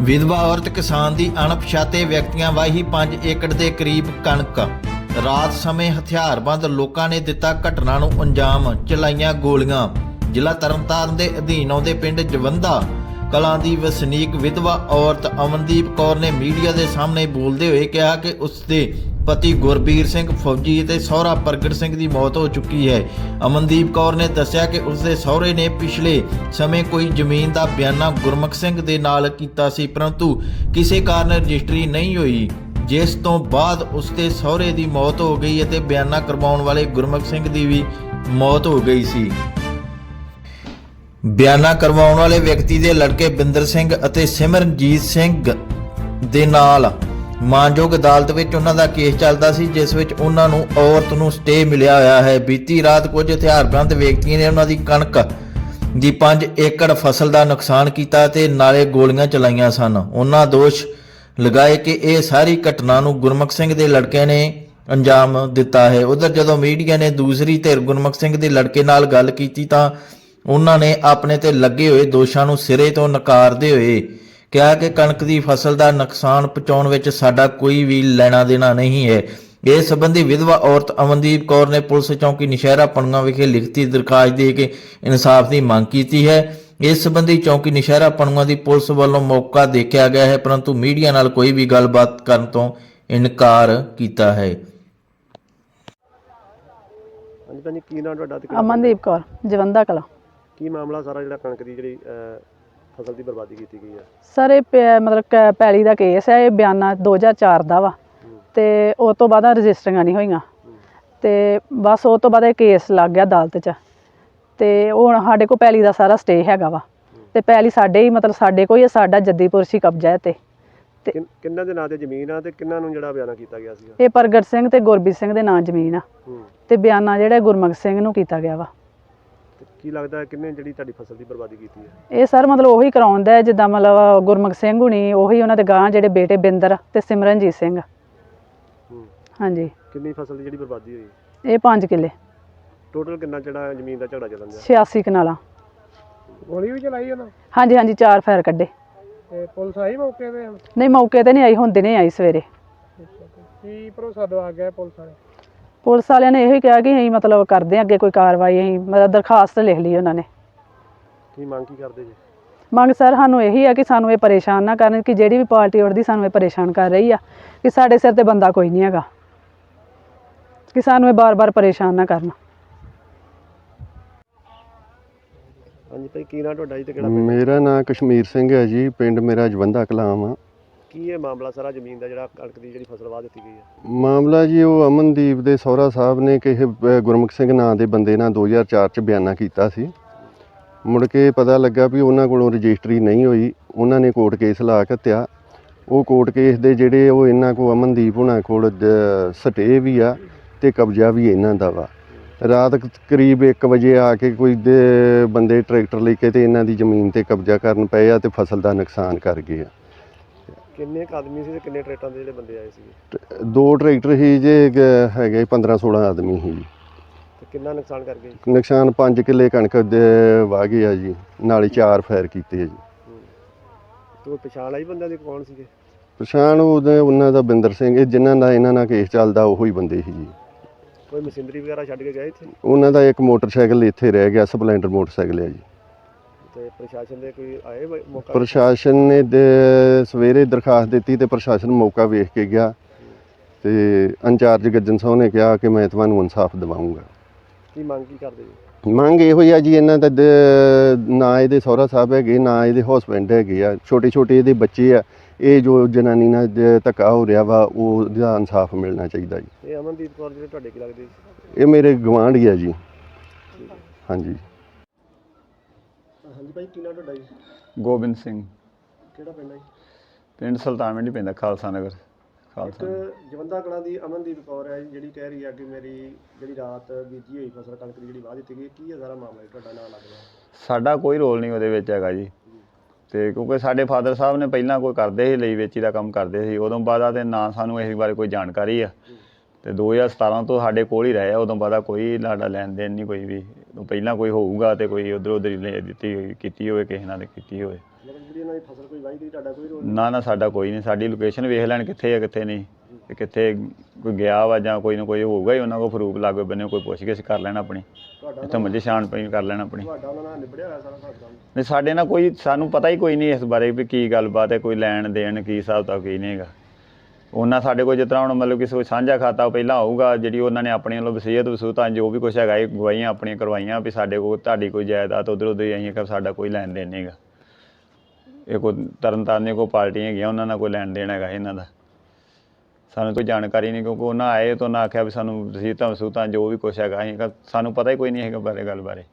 ਵਿਧਵਾ ਔਰਤ ਕਿਸਾਨ ਦੀ ਅਣਪਛਾਤੇ ਵਿਅਕਤੀਆਂ ਵਾਹੀ 5 ਏਕੜ ਦੇ ਕਰੀਬ ਕਣਕ। ਰਾਤ ਸਮੇਂ ਹਥਿਆਰਬੰਦ ਲੋਕਾਂ ਨੇ ਦਿੱਤਾ ਘਟਨਾ ਨੂੰ ਅੰਜਾਮ, ਚਲਾਈਆਂ ਗੋਲੀਆਂ। ਜ਼ਿਲ੍ਹਾ ਤਰਨਤਾਰਨ ਦੇ ਅਧੀਨ ਆਉਂਦੇ ਪਿੰਡ ਜਵੰਦਾ ਕਲਾਂ ਦੀ ਵਸਨੀਕ ਵਿਧਵਾ ਔਰਤ ਅਮਨਦੀਪ ਕੌਰ ਨੇ ਮੀਡੀਆ ਦੇ ਸਾਹਮਣੇ ਬੋਲਦੇ ਹੋਏ ਕਿਹਾ ਕਿ ਉਸ ਦੇ ਪਤੀ ਗੁਰਬੀਰ ਸਿੰਘ ਫੌਜੀ ਅਤੇ ਸਹੁਰਾ ਪ੍ਰਗਟ ਸਿੰਘ ਦੀ ਮੌਤ ਹੋ ਚੁੱਕੀ ਹੈ। ਅਮਨਦੀਪ ਕੌਰ ਨੇ ਦੱਸਿਆ ਕਿ ਉਸ ਦੇ ਸਹੁਰੇ ਨੇ ਪਿਛਲੇ ਸਮੇਂ ਕੋਈ ਜ਼ਮੀਨ ਦਾ ਬਿਆਨਾ ਗੁਰਮੁਖ ਸਿੰਘ ਦੇ ਨਾਲ ਕੀਤਾ ਸੀ, ਪਰੰਤੂ ਕਿਸੇ ਕਾਰਨ ਰਜਿਸਟਰੀ ਨਹੀਂ ਹੋਈ। ਜਿਸ ਤੋਂ ਬਾਅਦ ਉਸ ਦੇ ਸਹੁਰੇ ਦੀ ਮੌਤ ਹੋ ਗਈ ਅਤੇ ਬਿਆਨਾ ਕਰਵਾਉਣ ਵਾਲੇ ਗੁਰਮੁਖ ਸਿੰਘ ਦੀ ਵੀ ਮੌਤ ਹੋ ਗਈ ਸੀ। ਬਿਆਨਾ ਕਰਵਾਉਣ ਵਾਲੇ ਵਿਅਕਤੀ ਦੇ ਲੜਕੇ ਬਿੰਦਰ ਸਿੰਘ ਅਤੇ ਸਿਮਰਨਜੀਤ ਸਿੰਘ ਦੇ ਨਾਲ ਮਾਨਯੋਗ ਅਦਾਲਤ ਵਿੱਚ ਉਹਨਾਂ ਦਾ ਕੇਸ ਚੱਲਦਾ ਸੀ, ਜਿਸ ਵਿੱਚ ਉਹਨਾਂ ਨੂੰ ਔਰਤ ਨੂੰ ਸਟੇ ਮਿਲਿਆ ਹੋਇਆ ਹੈ। ਬੀਤੀ ਰਾਤ ਕੁਝ ਹਥਿਆਰਬੰਦ ਵਿਅਕਤੀਆਂ ਨੇ ਉਹਨਾਂ ਦੀ ਕਣਕ ਦੀ 5 ਏਕੜ ਫਸਲ ਦਾ ਨੁਕਸਾਨ ਕੀਤਾ ਤੇ ਨਾਲੇ ਗੋਲੀਆਂ ਚਲਾਈਆਂ ਸਨ। ਉਹਨਾਂ ਦੋਸ਼ ਲਗਾਏ ਕਿ ਇਹ ਸਾਰੀ ਘਟਨਾ ਨੂੰ ਗੁਰਮੁਖ ਸਿੰਘ ਦੇ ਲੜਕੇ ਨੇ ਅੰਜਾਮ ਦਿੱਤਾ ਹੈ। ਉਧਰ ਜਦੋਂ ਮੀਡੀਆ ਨੇ ਦੂਸਰੀ ਧਿਰ ਗੁਰਮੁਖ ਸਿੰਘ ਦੇ ਲੜਕੇ ਨਾਲ ਗੱਲ ਕੀਤੀ ਤਾਂ ਉਹਨਾਂ ਨੇ ਆਪਣੇ ਤੇ ਲੱਗੇ ਹੋਏ ਦੋਸ਼ਾਂ ਨੂੰ ਸਿਰੇ ਤੋਂ ਨਕਾਰਦੇ ਹੋਏ ਕਿਹਾ ਕਿ ਕਣਕ ਦੀ ਫਸਲ ਦਾ ਨੁਕਸਾਨ ਪਹੁੰਚਾਉਣ ਵਿੱਚ ਸਾਡਾ ਕੋਈ ਵੀ ਲੈਣਾ ਦੇਣਾ ਨਹੀਂ ਹੈ। ਇਸ ਸੰਬੰਧੀ ਵਿਧਵਾ ਔਰਤ ਅਮਨਦੀਪ ਕੌਰ ਨੇ ਪੁਲਿਸ ਚੌਂਕੀ ਨਿਸ਼ਹਿਰਾ ਪਣਗਾ ਵਿਖੇ ਲਿਖਤੀ ਦਰਖਾਸਤ ਦੇ ਕੇ ਇਨਸਾਫ ਦੀ ਮੰਗ ਕੀਤੀ ਹੈ। ਇਸ ਸੰਬੰਧੀ ਚੌਂਕੀ ਨਿਸ਼ਹਿਰਾ ਪਣਗਾ ਦੀ ਪੁਲਿਸ ਵੱਲੋਂ ਮੌਕਾ ਦੇਖਿਆ ਗਿਆ ਹੈ ਪਰੰਤੂ ਮੀਡੀਆ ਨਾਲ ਕੋਈ ਵੀ ਗੱਲਬਾਤ ਕਰਨ ਤੋਂ ਇਨਕਾਰ ਕੀਤਾ ਹੈ। ਹਾਂਜੀ ਭੈਣ ਜੀ ਕੀ ਨਾਮ ਤੁਹਾਡਾ ਤੇ ਕਿਹੜਾ ਅਮਨਦੀਪ ਕੌਰ ਜਵੰਦਾ ਕਲਾ। ਕੀ ਮਾਮਲਾ ਸਾਰਾ ਜਿਹੜਾ ਕਣਕ ਦੀ ਜਿਹੜੀ ਅਹ, ਫਸਲ ਦੀ ਬਰਬਾਦੀ ਕੀਤੀ ਗਈ ਹੈ? ਸਰ ਇਹ ਪੈ- ਮਤਲਬ ਕ- ਪੈਲੀ ਦਾ ਕੇਸ ਹੈ ਇਹ ਬਿਆਨਾ 2004 ਦਾ ਵਾ। ਤੇ ਉਸ ਤੋਂ ਬਾਅਦ ਰਜਿਸਟਰੀਆਂ ਨਹੀਂ ਹੋਈਆਂ। ਤੇ ਬਸ ਉਸ ਤੋਂ ਬਾਅਦ ਇਹ ਕੇਸ ਲੱਗ ਗਿਆ ਅਦਾਲਤ 'ਚ। ਤੇ ਹੁਣ ਸਾਡੇ ਕੋਲ ਪੈਲੀ ਦਾ ਸਾਰਾ ਸਟੇ ਹੈਗਾ ਵਾ। ਤੇ ਪੈਲੀ ਸਾਡੇ ਹੀ ਮਤਲਬ ਸਾਡੇ ਕੋਈ ਸਾਡਾ ਜੱਦੀ ਪੁਰਸ਼ੀ ਕਬਜ਼ਾ ਹੈ ਤੇ ਤੇ- ਕਿੰਨ- ਕਿੰਨਾਂ ਦੇ ਨਾਂ ਤੇ ਜ਼ਮੀਨ ਆ ਤੇ ਕਿੰਨਾਂ ਨੂੰ ਜਿਹੜਾ ਬਿਆਨਾ ਕੀਤਾ ਗਿਆ ਸੀਗਾ? ਇਹ ਪ੍ਰਗਟ ਸਿੰਘ ਤੇ ਗੁਰਬੀਰ ਸਿੰਘ ਦੇ ਨਾਂ ਜ਼ਮੀਨ ਆ। ਹੂੰ। ਤੇ ਬਿਆਨਾ ਜਿਹੜਾ ਗੁਰਮੁਖ ਸਿੰਘ ਨੂੰ ਕੀਤਾ ਗਿਆ ਵਾ। ਤੇ ਕੀ ਲੱਗਦਾ ਹੈ ਕਿੰਨੇ ਜਿਹੜੀ ਤੁਹਾਡੀ ਫਸਲ ਦੀ ਬਰਬਾਦੀ ਕੀਤੀ ਹੈ? ਇਹ ਸਰ ਮਤਲਬ ਉਹੀ ਕਰਾਉਂਦਾ ਹੈ ਜਿੱਦਾਂ ਮਤਲਬ ਗੁਰਮੁਖ ਸਿੰਘ ਹੁਣੀ ਉਹੀ ਉਹਨਾਂ ਦੇ ਗਾਂ ਜਿਹੜੇ ਬੇਟੇ ਬਿੰਦਰ ਤੇ ਸਿਮਰਨਜੀਤ ਸਿੰਘ। ਹੂੰ। ਹਾਂਜੀ। ਕਿੰਨੀ ਫਸਲ ਦੀ ਜਿਹੜੀ ਬਰਬਾਦੀ ਹੋਈ? ਇਹ 5 ਕਿੱਲੇ। ਟੋਟਲ ਕਿੰਨਾ ਜਿਹੜਾ ਜ਼ਮੀਨ ਦਾ ਝਗੜਾ ਚੱਲਣ ਦਿਆ? 86 ਕਨਾਲਾਂ। ਗੋਲੀ ਵੀ ਚਲਾਈ ਉਹਨਾਂ? ਹਾਂਜੀ ਹਾਂਜੀ ਚਾਰ ਫਾਇਰ ਕੱਢੇ। ਤੇ ਪੁਲਿਸ ਆਈ ਮੌਕੇ ਤੇ? ਨਹੀਂ ਮੌਕੇ ਤੇ ਨਹੀਂ ਆਈ ਹੁਣ ਦਿਨੇ ਆਈ ਸਵੇਰੇ। ਕੀ ਭਰੋਸਾ ਦਵਾ ਗਿਆ ਪੁਲਿਸ ਵਾਲੇ? ਪੁਲਿਸ ਵਾਲਿਆਂ ਨੇ ਇਹੋ ਹੀ ਕਿਹਾ ਕਿ ਅਸੀਂ ਮਤਲਬ ਕਰਦੇ ਹਾਂ ਅੱਗੇ ਕੋਈ ਕਾਰਵਾਈ ਅਸੀਂ ਮਤਲਬ ਦਰਖਾਸਤ ਲਿਖ ਲਈ ਉਹਨਾਂ ਨੇ। ਕੀ ਮੰਗ ਕੀ ਕਰਦੇ ਜੀ? ਮੰਗ ਸਰ ਸਾਨੂੰ ਇਹੀ ਆ ਕਿ ਸਾਨੂੰ ਇਹ ਪਰੇਸ਼ਾਨ ਨਾ ਕਰਨ ਕਿ ਜਿਹੜੀ ਵੀ ਪਾਰਟੀ ਉੱਠਦੀ ਸਾਨੂੰ ਇਹ ਪਰੇਸ਼ਾਨ ਕਰ ਰਹੀ ਆ ਕਿ ਸਾਡੇ ਸਿਰ ਤੇ ਬੰਦਾ ਕੋਈ ਨਹੀਂ ਹੈਗਾ। ਕਿ ਸਾਨੂੰ ਇਹ ਬਾਰ-ਬਾਰ ਪਰੇਸ਼ਾਨ ਨਾ ਕਰਨ। ਹਾਂਜੀ ਭਾਈ ਕੀ ਨਾਮ ਤੁਹਾਡਾ ਜੀ ਤੇ ਕਿਹੜਾ ਪਿੰਡ? ਮੇਰਾ ਨਾਮ ਕਸ਼ਮੀਰ ਸਿੰਘ ਹੈ ਜੀ ਪਿੰਡ ਮੇਰਾ ਜਵੰਦਾ ਕਲਾਮ ਆ ਕੀ ਇਹ ਮਾਮਲਾ ਸਾਰਾ ਜ਼ਮੀਨ ਦਾ ਜਿਹੜਾ ਕਣਕ ਦੀ ਜਿਹੜੀ ਫਸਲ ਵਾਹ ਦਿੱਤੀ ਗਈ ਹੈ ਮਾਮਲਾ ਜੀ ਉਹ ਅਮਨਦੀਪ ਦੇ ਸਹੁਰਾ ਸਾਹਿਬ ਨੇ ਕਿਸੇ ਅਹ, ਗੁਰਮੁਖ ਸਿੰਘ ਨਾਂ ਦੇ ਬੰਦੇ ਨਾਲ 2004 ਚ ਬਿਆਨਾ ਕੀਤਾ ਸੀ। ਮੁੜ ਕੇ ਪਤਾ ਲੱਗਾ ਵੀ ਉਹਨਾਂ ਕੋਲੋਂ ਰਜਿਸਟਰੀ ਨਹੀਂ ਹੋਈ। ਉਹਨਾਂ ਨੇ ਕੋਰਟ ਕੇਸ ਲਾ ਘੱਤਿਆ ਉਹ ਕੋਰਟ ਕੇਸ ਦੇ ਜਿਹੜੇ ਉਹ ਇਹਨਾਂ ਕੋ ਅਮਨਦੀਪ ਉਹਨਾਂ ਕੋਲ ਸਟੇ ਵੀ ਆ ਤੇ ਕਬਜ਼ਾ ਵੀ ਇਹਨਾਂ ਦਾ ਵਾ। ਰਾਤ ਕ- ਕਰੀਬ 1 ਵਜੇ ਆ ਕੇ ਕੋਈ ਦੇ ਬੰਦੇ ਟਰੈਕਟਰ ਲੈ ਕੇ ਤੇ ਇਹਨਾਂ ਦੀ ਜ਼ਮੀਨ ਤੇ ਕਬਜ਼ਾ ਕਰਨ ਪਏ ਆ ਤੇ ਫਸਲ ਦਾ ਨੁਕਸਾਨ ਕਰ ਗਏ ਆ। ਕਿੰਨੇ ਕੁ ਆਦਮੀ ਸੀ ਤੇ ਕਿੰਨੇ ਟਰੇਟਾਂ ਦੇ ਜਿਹੜੇ ਬੰਦੇ ਆਏ ਸੀਗੇ? ਦੋ ਟਰੈਕਟਰ ਹੀ ਜੇ ਹੈਗੇ 15 16 ਆਦਮੀ ਸੀ ਤੇ ਕਿੰਨਾ ਨੁਕਸਾਨ ਕਰ ਗਏ? ਨੁਕਸਾਨ 5 ਕਿੱਲੇ ਕਣਕ ਦੇ ਵਾਹ ਗਏ ਆ ਜੀ ਨਾਲੇ ਚਾਰ ਫਾਇਰ ਕੀਤੇ ਆ ਜੀ। ਤੇ ਪਛਾਣ ਆਈ ਬੰਦਿਆਂ ਦੀ ਕੌਣ ਸੀਗੇ? ਪਛਾਣ ਉਹਦੇ ਉਹਨਾਂ ਦਾ ਬਿੰਦਰ ਸਿੰਘ ਇਹ ਜਿਨ੍ਹਾਂ ਦਾ ਇਹਨਾਂ ਨਾਲ ਕੇਸ ਚੱਲਦਾ ਉਹੋ ਹੀ ਬੰਦੇ ਸੀ ਜੀ। ਕੋਈ ਮਸ਼ੀਨਰੀ ਵਗੈਰਾ ਛੱਡ ਕੇ ਗਏ ਇੱਥੇ? ਉਹਨਾਂ ਦਾ ਇੱਕ ਮੋਟਰਸਾਈਕਲ ਇੱਥੇ ਰਹਿ ਗਿਆ ਸਪਲੈਂਡਰ ਮੋਟਰਸਾਈਕਲ ਹੈ ਜੀ। ਤੇ ਪ੍ਰਸ਼ਾਸਨ ਦੇ ਕੋਈ ਆਏ ਮ- ਮੌਕਾ? ਪ੍ਰਸ਼ਾਸਨ ਨੇ ਦੇ- ਸਵੇਰੇ ਦਰਖਾਸਤ ਦਿੱਤੀ ਤੇ ਪ੍ਰਸ਼ਾਸਨ ਮੌਕਾ ਵੇਖ ਕੇ ਗਿਆ। ਤੇ ਇੰਚਾਰਜ ਗੱਜਨ ਸਿੰਘ ਨੇ ਕਿਹਾ ਕਿ ਮੈਂ ਤੁਹਾਨੂੰ ਇਨਸਾਫ ਦਿਵਾਉਂਗਾ। ਕੀ ਮੰਗ ਕੀ ਕਰਦੇ ਜੀ? ਮੰਗ ਇਹੋ ਹੀ ਆ ਜੀ ਇਹਨਾਂ ਦਾ ਦ- ਨਾ ਇਹਦੇ ਸਹੁਰਾ ਸਾਹਿਬ ਹੈਗੇ ਨਾ ਇਹਦੇ ਹਸਬੈਂਡ ਹੈਗੇ ਆ। ਛੋਟੇ ਛੋਟੇ ਇਹਦੇ ਬੱਚੇ ਆ। ਇਹ ਜੋ ਜਨਾਨੀ ਨਾਲ ਜ- ਧੱਕਾ ਹੋ ਰਿਹਾ ਵਾ ਉਹਦਾ ਇਨਸਾਫ ਮਿਲਣਾ ਚਾਹੀਦਾ ਜੀ। ਇਹ ਅਮਨਦੀਪ ਕੌਰ ਜਿਹੜੇ ਤੁਹਾਡੇ ਕੀ ਲੱਗਦੇ ਸੀ ਇਹ ਮੇਰੇ ਗਵਾਂਢੀ ਆ ਜੀ। ਹਾਂਜੀ। ਹਾਂਜੀ ਭਾਈ ਕੀ ਨਾਮ ਤੁਹਾਡਾ ਜੀ? ਗੋਬਿੰਦ ਸਿੰਘ। ਕਿਹੜਾ ਪਿੰਡ ਹੈ ਜੀ? ਪਿੰਡ ਸੁਲਤਾਨਵਿੰਡੀ ਪੈਂਦਾ ਖਾਲਸਾ ਨਗਰ। ਇੱਕ ਖਾਲਸਾ ਜਵੰਦਾ ਕਲਾਂ ਦੀ ਅਮਨਦੀਪ ਕੌਰ ਹੈ ਜੀ, ਜਿਹੜੀ ਕਹਿ ਰਹੀ ਹੈ ਕਿ ਮੇਰੀ ਜਿਹੜੀ ਰਾਤ ਬੀਜੀ ਹੋਈ ਫਸਲ ਕਣਕ ਦੀ ਜਿਹੜੀ ਵਾਹ ਦਿੱਤੀ ਗਈ ਕੀ ਹੈ ਸਾਰਾ ਮਾਮਲਾ ਜੀ ਤੁਹਾਡਾ ਨਾਮ ਲੱਗਦਾ? ਸਾਡਾ ਕੋਈ ਰੋਲ ਨਹੀਂ ਉਹਦੇ ਵਿੱਚ ਹੈਗਾ ਜੀ। ਤੇ ਕਿਉਂਕਿ ਸਾਡੇ ਫਾਦਰ ਸਾਹਿਬ ਨੇ ਪਹਿਲਾਂ ਕੋਈ ਕਰਦੇ ਸੀ ਲਈ ਵੇਚੀ ਦਾ ਕੰਮ ਕਰਦੇ ਸੀ ਉਦੋਂ ਬਾਅਦ ਤੇ ਨਾ ਸਾਨੂੰ ਇਸ ਬਾਰੇ ਕੋਈ ਜਾਣਕਾਰੀ ਆ। ਤੇ 2017 ਤੋਂ ਸਾਡੇ ਕੋਲ ਹੀ ਰਹੇ ਆ ਉਦੋਂ ਬਾਅਦ ਕੋਈ ਸਾਡਾ ਲੈਣ ਦੇਣ ਨਹੀਂ ਕੋਈ ਵੀ ਪਹਿਲਾਂ ਕੋਈ ਹੋਊਗਾ ਤੇ ਕੋਈ ਉਧਰ ਉਧਰ ਦਿੱਤੀ ਕੀਤੀ ਹੋਵੇ ਕਿਸੇ ਨਾਲ ਕੀਤੀ ਹੋਵੇ। ਮਤਲਬ ਜਿਹੜੀ ਇਹਨਾਂ ਦੀ ਫਸਲ ਕੋਈ ਵਾਹੀ ਗਈ ਤੁਹਾਡਾ ਕੋਈ ਰੋਲ ਨਾ ਨਾ ਸਾਡਾ ਕੋਈ ਨਹੀਂ। ਸਾਡੀ ਲੋਕੇਸ਼ਨ ਵੇਖ ਲੈਣ ਕਿੱਥੇ ਆ ਕਿੱਥੇ ਨਹੀਂ। ਤੇ ਕਿੱਥੇ ਕੋਈ ਗਿਆ ਵਾ ਜਾਂ ਕੋਈ ਨਾ ਕੋਈ ਹੋਊਗਾ ਹੀ ਉਹਨਾਂ ਕੋਲ ਫਰੂਕ ਲਾਗੇ ਬੰਨੇ ਕੋਈ ਪੁੱਛਗਿੱਛ ਕਰ ਲੈਣ ਆਪਣੀ। ਤੁਹਾਡਾ ਇੱਥੇ ਮੱਝੇ ਛਾਣ ਪਈ ਕਰ ਲੈਣ ਆਪਣੀ। ਤੁਹਾਡਾ ਉਹਨਾਂ ਨਾਲ ਨਿਬੜਿਆ ਹੋਇਆ ਸਾਰਾ ਹਿਸਾਬ ਕੰਮ ਨਹੀਂ ਸਾਡੇ ਨਾਲ ਕੋਈ ਸਾਨੂੰ ਪਤਾ ਹੀ ਕੋਈ ਨਹੀਂ ਇਸ ਬਾਰੇ ਵੀ ਕੀ ਗੱਲਬਾਤ ਹੈ ਕੋਈ ਲੈਣ ਦੇਣ ਕੀ ਹਿਸਾਬ ਤਾਂ ਕੀ ਨਹੀਂ ਹੈਗਾ। ਉਹਨਾਂ ਸਾਡੇ ਕੋਲ ਜਿਸ ਤਰ੍ਹਾਂ ਹੁਣ ਮਤਲਬ ਕਿਸੇ ਕੋਈ ਸਾਂਝਾ ਖਾਤਾ ਪਹਿਲਾਂ ਆਊਗਾ, ਜਿਹੜੀ ਉਹਨਾਂ ਨੇ ਆਪਣੇ ਵੱਲੋਂ ਵਸੀਅਤ ਵਸੂਤਾਂ ਜੋ ਵੀ ਕੁਛ ਹੈਗਾ ਇਹ ਗਵਾਹੀਆਂ, ਆਪਣੀਆਂ ਕਰਵਾਈਆਂ ਵੀ ਸਾਡੇ ਕੋਲ ਤੁਹਾਡੀ ਕੋਈ ਜਾਇਦਾਦ ਉਧਰ ਉਧਰ ਅਸੀਂ ਕਿ ਸਾਡਾ ਕੋਈ ਲੈਣ ਦੇਣ ਨਹੀਂ ਹੈਗਾ। ਇਹ ਕੋਈ ਤਰਨਤਾਰਨ ਦੀਆਂ ਕੋਈ ਪਾਰਟੀਆਂ ਹੈਗੀਆਂ, ਉਹਨਾਂ ਨਾਲ ਕੋਈ ਲੈਣ ਦੇਣ ਹੈਗਾ ਇਹਨਾਂ ਦਾ। ਸਾਨੂੰ ਕੋਈ ਜਾਣਕਾਰੀ ਨਹੀਂ, ਕਿਉਂਕਿ ਉਹਨਾਂ ਆਏ ਤਾਂ ਉਹਨਾਂ ਆਖਿਆ ਵੀ ਸਾਨੂੰ ਵਸੀਅਤਾਂ ਵਸੂਤਾਂ ਜੋ ਵੀ ਕੁਛ ਹੈਗਾ, ਅਸੀਂ ਸਾਨੂੰ ਪਤਾ ਹੀ ਕੋਈ ਨਹੀਂ ਹੈਗਾ ਬਾਰੇ, ਗੱਲ ਬਾਰੇ।